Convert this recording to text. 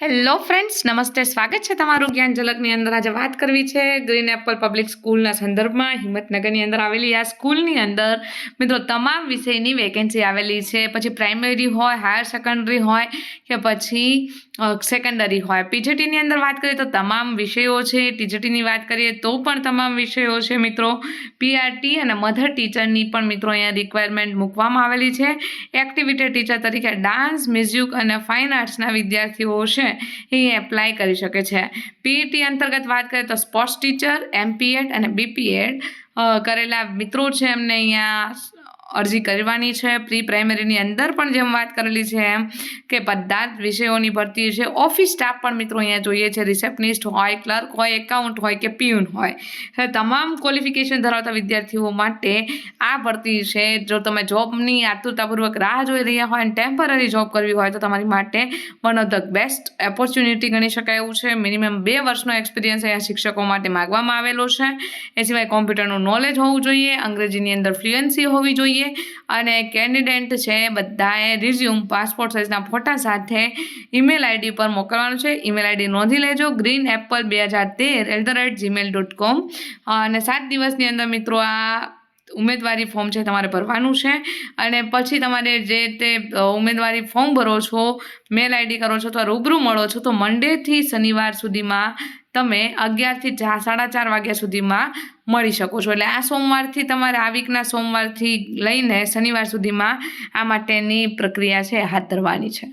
Hello friends નમસ્તે સ્વાગત છે તમારું જ્ઞાન ઝલકની અંદર આજે વાત કરવી છે ગ્રીન એપલ પબ્લિક સ્કૂલના સંદર્ભમાં હિંમતનગરની અંદર આવેલી આ સ્કૂલની અંદર મિત્રો તમામ વિષયની વેકેન્સી આવેલી છે પછી પ્રાઇમરી હોય હાયર સેકન્ડરી હોય કે પછી સેકન્ડરી હોય પીજીટીની અંદર વાત કરીએ તો તમામ વિષયો છે ટીજીટીની વાત કરીએ તો પણ તમામ વિષયો છે મિત્રો પીઆરટી અને મધર ટીચરની પણ મિત્રો અહીંયા રિક્વાયરમેન્ટ મૂકવામાં આવેલી છે એક્ટિવિટી ટીચર તરીકે ડાન્સ મ્યુઝિક અને ફાઇન આર્ટ્સના વિદ્યાર્થીઓ છે એ એપ્લાય કરી શકે છે. પીઈટી અંતર્ગત વાત કરીએ તો sports teacher M P Ed અને બીપીએડ કરેલા મિત્રો છે એમને અહીંયા અરજી કરવાની છે. પ્રી પ્રાઇમરીની અંદર પણ જેમ વાત કરેલી છે એમ કે બધા જ વિષયોની ભરતી છે. ઓફિસ સ્ટાફ પણ મિત્રો અહીંયા જોઈએ છે. રિસેપ્શનિસ્ટ હોય, ક્લર્ક હોય, એકાઉન્ટ હોય કે પીયુન હોય. તમામ ક્વોલિફિકેશન ધરાવતા વિદ્યાર્થીઓ માટે આ ભરતી છે. જો તમે જોબની આતુરતાપૂર્વક રાહ જોઈ રહ્યા હોય અને ટેમ્પરરી જોબ કરવી હોય તો તમારી માટે one of the best opportunity ગણી શકાય એવું છે. મિનિમમ બે વર્ષનો એક્સપિરિયન્સ અહીંયા શિક્ષકો માટે માગવામાં આવેલો છે. એ સિવાય કોમ્પ્યુટરનું નોલેજ હોવું જોઈએ. અંગ્રેજીની અંદર ફ્લુએન્સી હોવી જોઈએ. અને કેન્ડિડેટ છે બધાએ રિઝ્યુમ પાસપોર્ટ સાઇઝના ફોટા સાથે ઈમેલ આઈડી પર મોકલવાનું છે. ઈમેલ આઈડી નોંધી લેજો. ગ્રીન એપલ બે હજાર તેર at the rate Gmail dot com અને સાત દિવસની અંદર મિત્રો આ ઉમેદવારી ફોર્મ છે તમારે ભરવાનું છે. અને પછી તમારે જે તે ઉમેદવારી ફોર્મ ભરો છો મેલ આઈડી કરો છો અથવા રૂબરૂ મળો છો. તો મંડેથી શનિવાર સુધીમાં તમે અગિયારથી સાડા ચાર વાગ્યા સુધીમાં મળી શકો છો. એટલે આ સોમવારથી તમારે આ વીકના સોમવારથી લઈને શનિવાર સુધીમાં આ માટેની પ્રક્રિયા છે, હાથ ધરવાની છે.